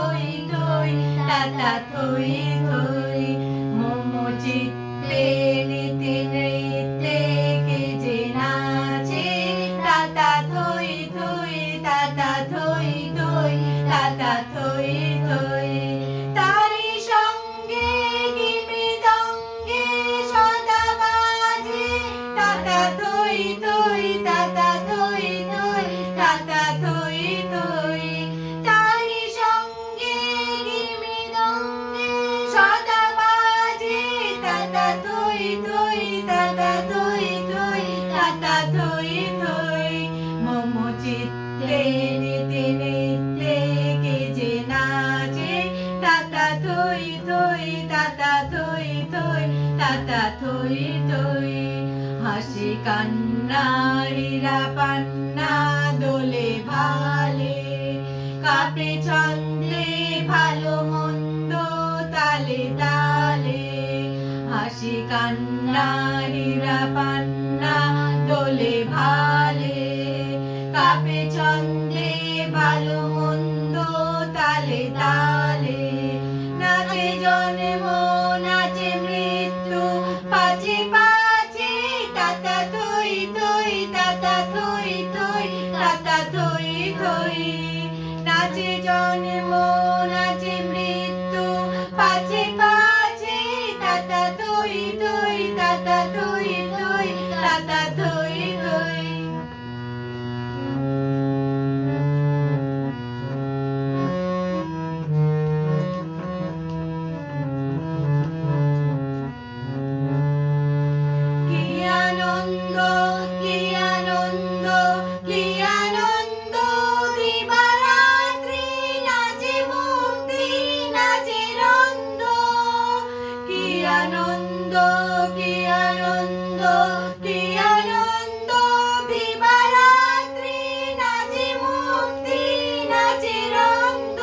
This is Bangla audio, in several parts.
たイといタタ থই, তাতা থই থই, তাতা থই থই। হাসি কান্না, হীরা পান্না, দোলে ভালে। কাপে ছন্দে, ভালো মন্দ, তালে তালে। হাসি কান্না, হীরা পান্না, দোলে ভালে। কাপে ছন্দে, ভালো মন্দ, তালে তালে। তাতা থই থই, নাচে জন্ম নাচে মৃত্যু পাচে পাচে তাতা থই থই তাতা থই থই থই থই কি আনন্দ কি আনন্দ বিবারাত্রি নাচে মুক্তি, নাচে রঙ্গ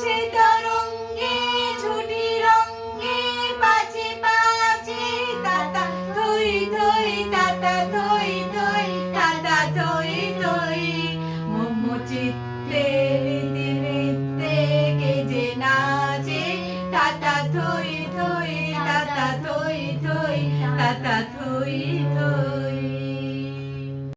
সে তরঙ্গে ছুটি রঙ্গে পাচে পাচে তাতা ধই ধই, তাতা ধই Elohim.